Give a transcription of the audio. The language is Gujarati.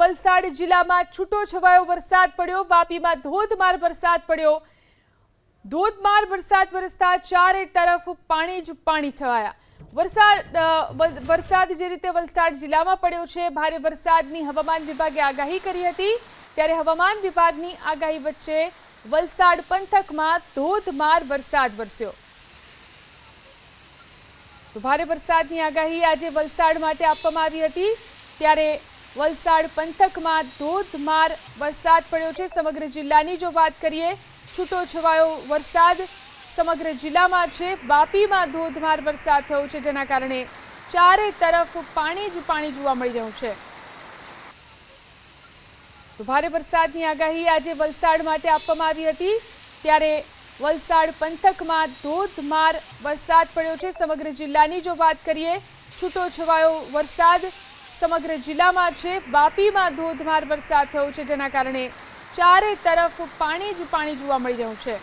વલસાડ જિલ્લામાં છૂટો છવાયો વરસાદ પડ્યો, વાપીમાં ધોધમાર વરસાદ પડ્યો. ધોધમાર વરસાદ વરસતા ચારે તરફ પાણી જ પાણી છવાયા. વરસાદ વરસાદ જે રીતે વલસાડ જિલ્લામાં પડ્યો છે, ભારે વરસાદની હવામાન વિભાગે આગાહી કરી હતી. ત્યારે હવામાન વિભાગની આગાહી વચ્ચે વલસાડ પંથકમાં ધોધમાર વરસાદ વરસ્યો. તો ભારે વરસાદની આગાહી આજે વલસાડ માટે આપવામાં આવી હતી. ત્યારે વલસાડ પંથકમાં ધોધમાર વરસાદ પડ્યો છે. સમગ્ર જિલ્લાની જો વાત કરીએ છૂટો છવાયો વરસાદ સમગ્ર જિલ્લામાં છે. વાપીમાં ધોધમાર વરસાદ થયો છે, જેના કારણે ચારે તરફ પાણી જ પાણી જોવા મળી રહ્યું છે. તો ભારે વરસાદની આગાહી આજે વલસાડ માટે આપવામાં આવી હતી. ત્યારે વલસાડ પંથકમાં ધોધમાર વરસાદ પડ્યો છે. સમગ્ર જિલ્લાની જો વાત કરીએ છૂટો છવાયો વરસાદ સમગ્ર જિલ્લામાં છે. વાપીમાં ધોધમાર વરસાદ થયો છે, જેના કારણે ચારે તરફ પાણી જ પાણી જોવા મળી રહ્યું છે.